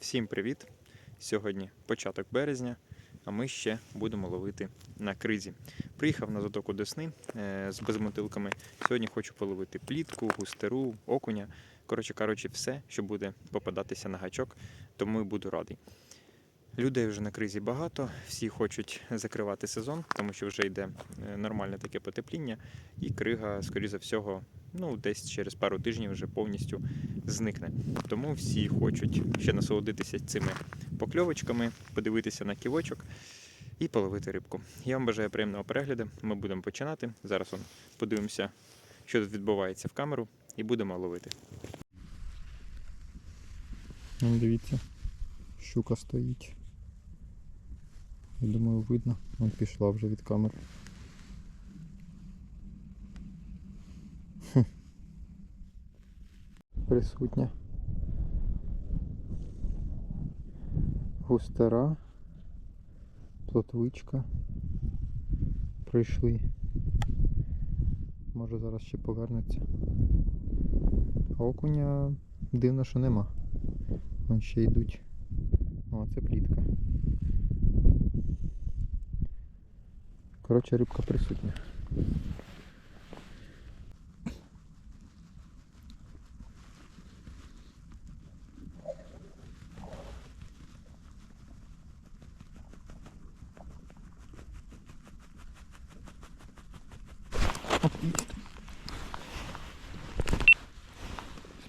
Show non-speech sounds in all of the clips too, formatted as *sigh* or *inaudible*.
Всім привіт! Сьогодні початок березня, а ми ще будемо ловити на кризі. Приїхав на затоку Десни е, з безмотилками. Сьогодні хочу половити плітку, густеру, окуня. Коротше кажучи, все, що буде попадатися на гачок, тому і буду радий. Людей вже на кризі багато, всі хочуть закривати сезон, тому що вже йде е, нормальне таке потепління, і крига, скоріше за всього, ну десь через пару тижнів вже повністю зникне. Тому всі хочуть ще насолодитися цими покльовочками, подивитися на ківочок і половити рибку. Я вам бажаю приємного перегляду. Ми будемо починати. Зараз он подивимося, що тут відбувається в камеру, і будемо ловити. Ну, Дивіться, щука стоїть. Я думаю, видно. Вон пішла вже від камери. Присутня. Густера. Плотвичка. Прийшли. Може зараз ще повернеться. Окуня дивно, що нема. Вон ще йдуть. О, це плітка. Коротше, рибка присутня.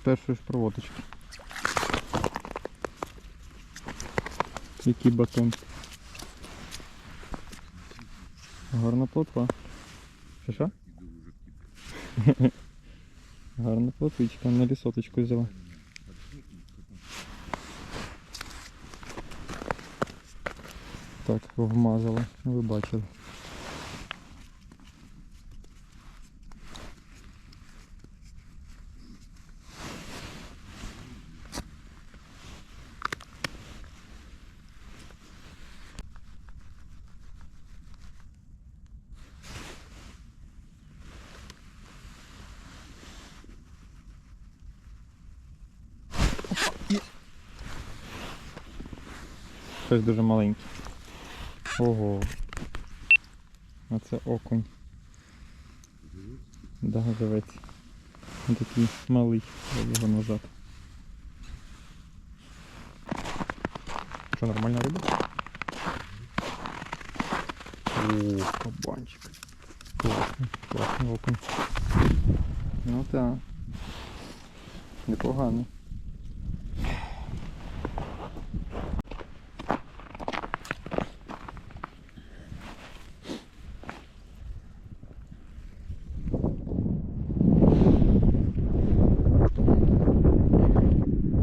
Першої ж проводочки. Який батон? Гарна плотва. Що що? *laughs* Гарна плотвичка, на лісоточку взяла. Так, вмазала, ви бачили. Щось дуже маленький. Ого. А це окунь. Да, живець. Він такий малий, я його назад. Що, нормальна риба? О, кабанчик. Класний, класний окунь. Ну так. Непоганий.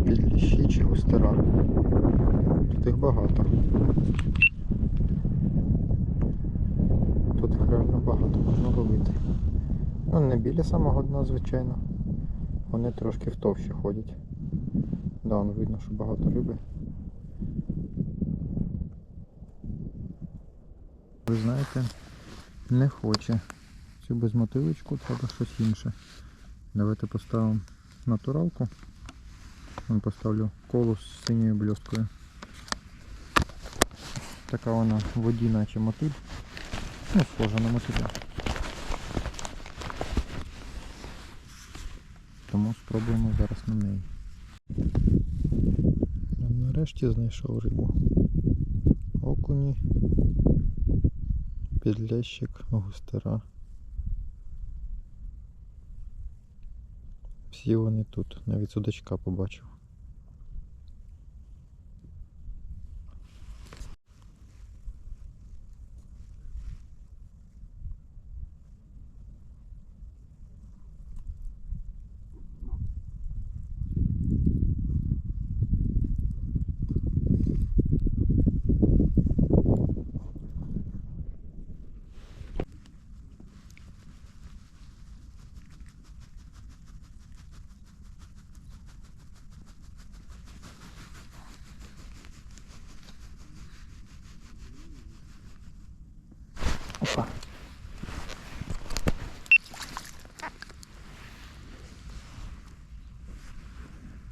Підліщі чи густера. Тут їх багато. Тут їх реально багато можна ловити. Ну не біля самого дна, звичайно. Вони трошки втовще ходять. Да, видно, що багато риби. Ви знаєте, не хоче. Цю безмотивочку треба щось інше. Давайте поставимо натуралку. Поставлю колу з синьою блісткою. Така вона в воді, наче мотиль. Ну, схожа на мотиля. Тому спробуємо зараз на неї. Нарешті знайшов рибу. Окуні, підлящик, густера. Всі вони тут, навіть судачка побачив.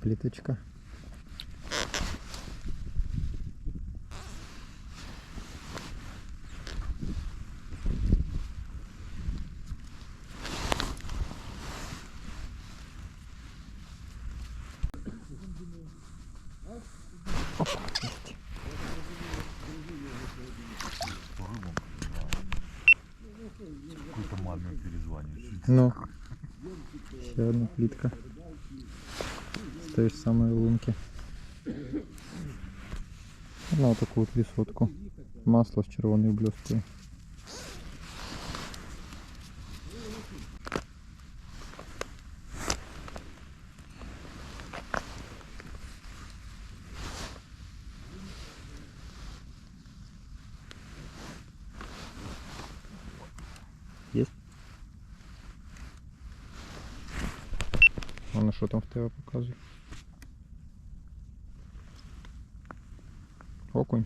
плиточка. Какой-то маме перезванивает. Ну, еще одна плитка. Тієї ж самої лунки. На таку от лісотку. Масло з червоною блісткою. Есть? Воно що там в тебе показує? Окунь.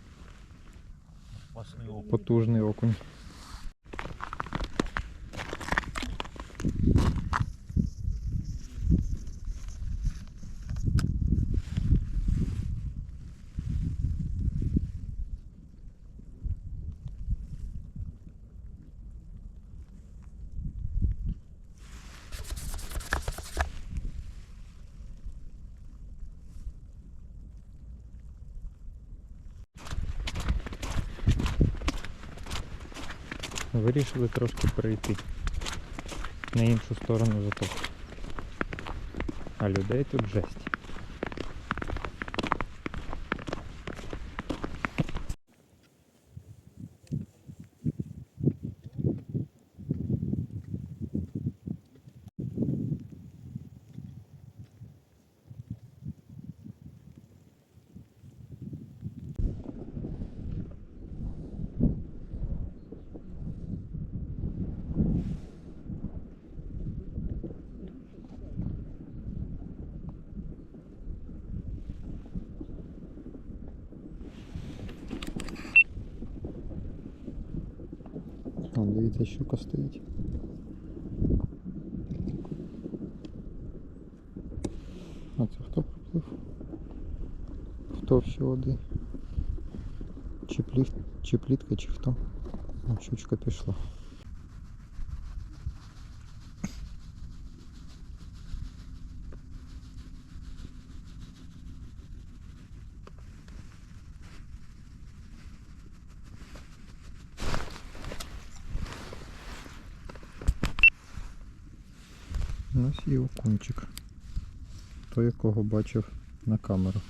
Потужний окунь. Вирішили трошки перейти на іншу сторону затоку. А людей тут жесть. дивіться, щука стоїть. А це хто проплив? Хто в ще води? Чи, пліт, чи плітка, чи хто? О, щучка пішла. Окунчик. Той, якого бачив на камеру.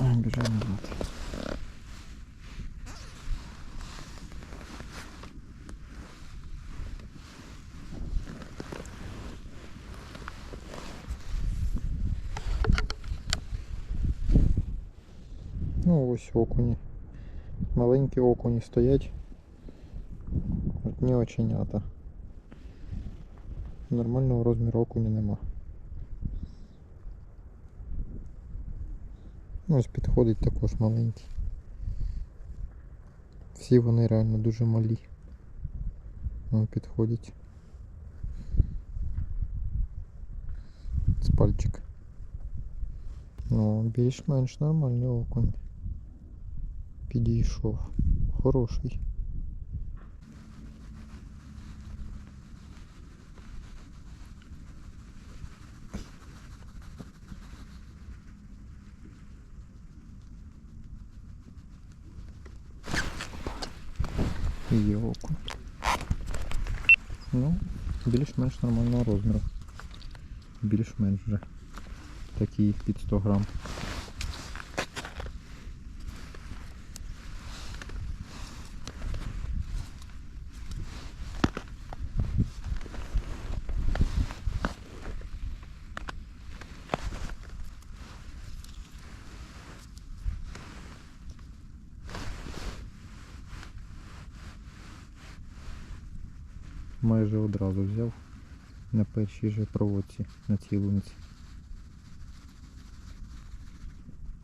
Біжав назад. Ну ось окуні. Маленькі окуні стоять. Одні оченята. Нормального розміру окуня нема. Ну, Ось підходить також маленький. Всі вони реально дуже малі. Вон підходять. З пальчик. Ну, більш-менш нормальний окунь. Підійшов. Хороший. Є. Ну, більш-менш нормального розміру. Більш-менш вже. Такий під 100 грам. Майже одразу взяв на першій же проводці на цій лунці.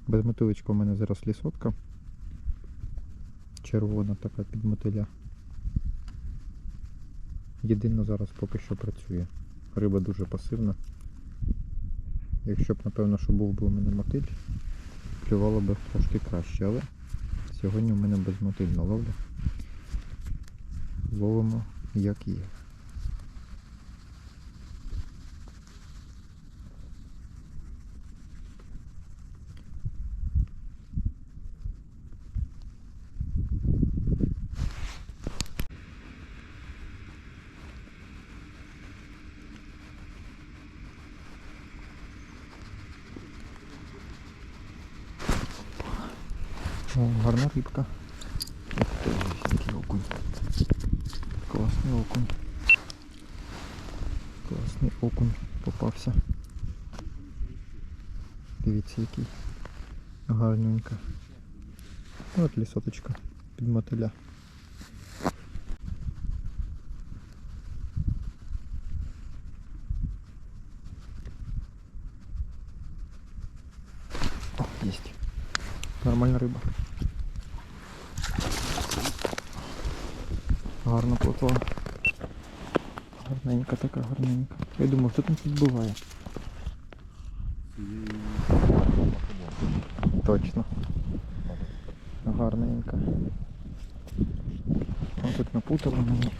Без мотиличка у мене зараз лісотка. Червона така під мотиля. Єдино зараз поки що працює. Риба дуже пасивна. Якщо б, напевно, що був би у мене мотиль, клювало б трошки краще, але сьогодні у мене безмотильна ловля. Ловимо як є. О, гарна рибка. Ох, який окунь. Класний окунь. Класний окунь попався. Дивіться, який гарненько. От лісоточка під мотиля. О, есть. Нормальна риба. Гарно плотва. Гарненька така, гарненька. Я думаю, хто там підбиває. Точно. Гарненька. Ось тут напутало мені.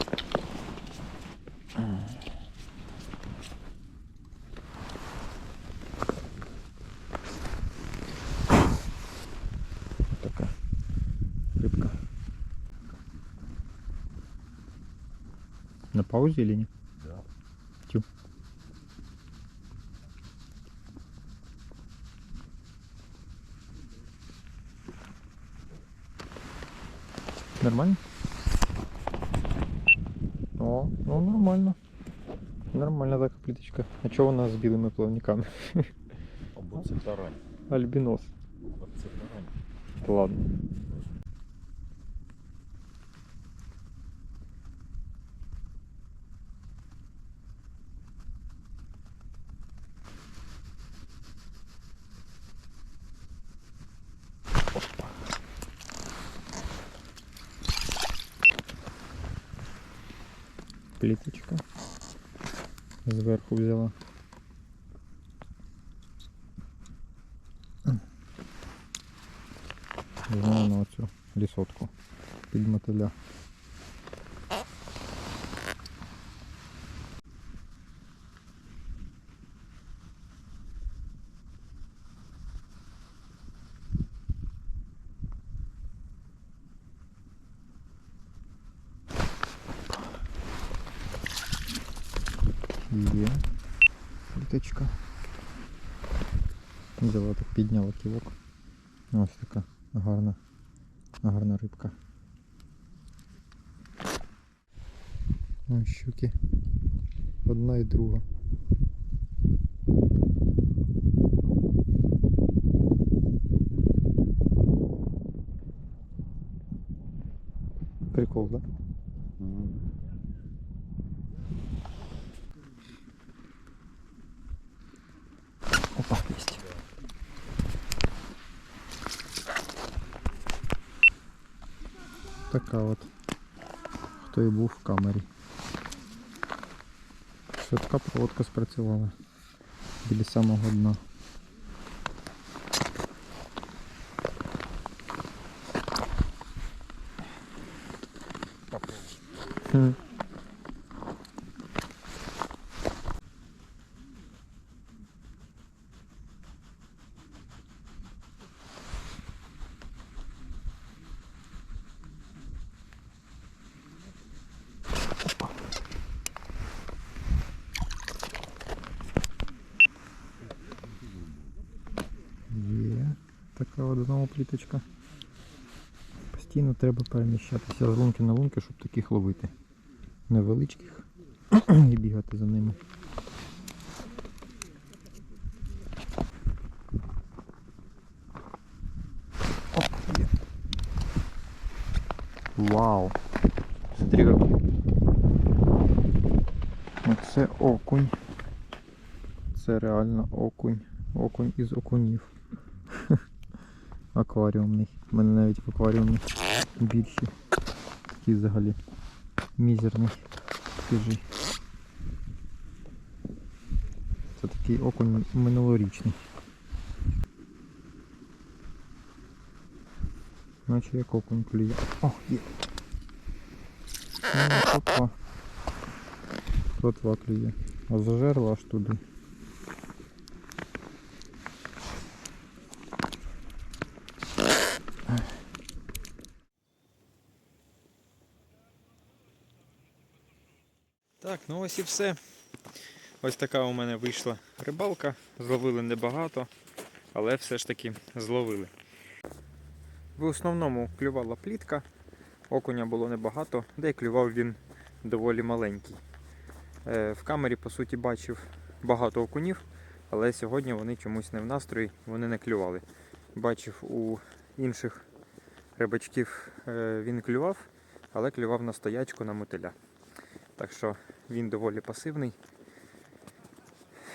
Така рибка. На паузе или нет? Да. Тю. Нормально? О, ну нормально. Нормально така плиточка. А чого вона з білими плавниками? Або це тарань. Альбінос. От це тарань. Ладно. Зверху взяла. Знову на оцю лісотку під мотиля. Є плиточка. Взяла так підняла ківок. Ось така гарна, гарна рибка. Ось щуки. Одна і друга. Прикол, да? Опа, есть. Така от. Хто і був в камері. Швидка проводка спрацювала. Біля самого дна. Хм. Є знову пліточка. Постійно треба переміщатися з лунки на лунки, щоб таких ловити. Невеличких і бігати за ними. Оп, є. Вау! Смотри какой. Оце окунь. Це реально окунь. Окунь із окунів. Акваріумний. У мене навіть в акваріумі більші. Такий взагалі мізерний. Скажи. Це такий окунь минулорічний. Наче як окунь клює. О, є. Ну. Плотва клює. А зажерла аж туди. Так, ну ось і все. Ось така у мене вийшла рибалка. Зловили небагато, але все ж таки зловили. В основному клювала плітка, окуня було небагато, де клював він доволі маленький. Е, В камері, по суті, бачив багато окунів, але сьогодні вони чомусь не в настрої, вони не клювали. Бачив у інших рибачків е, він клював, але клював на стоячку на мотиля. Так що він доволі пасивний.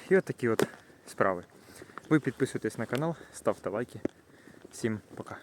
І от такі от справи. Ви підписуйтесь на канал, ставте лайки. Всім пока.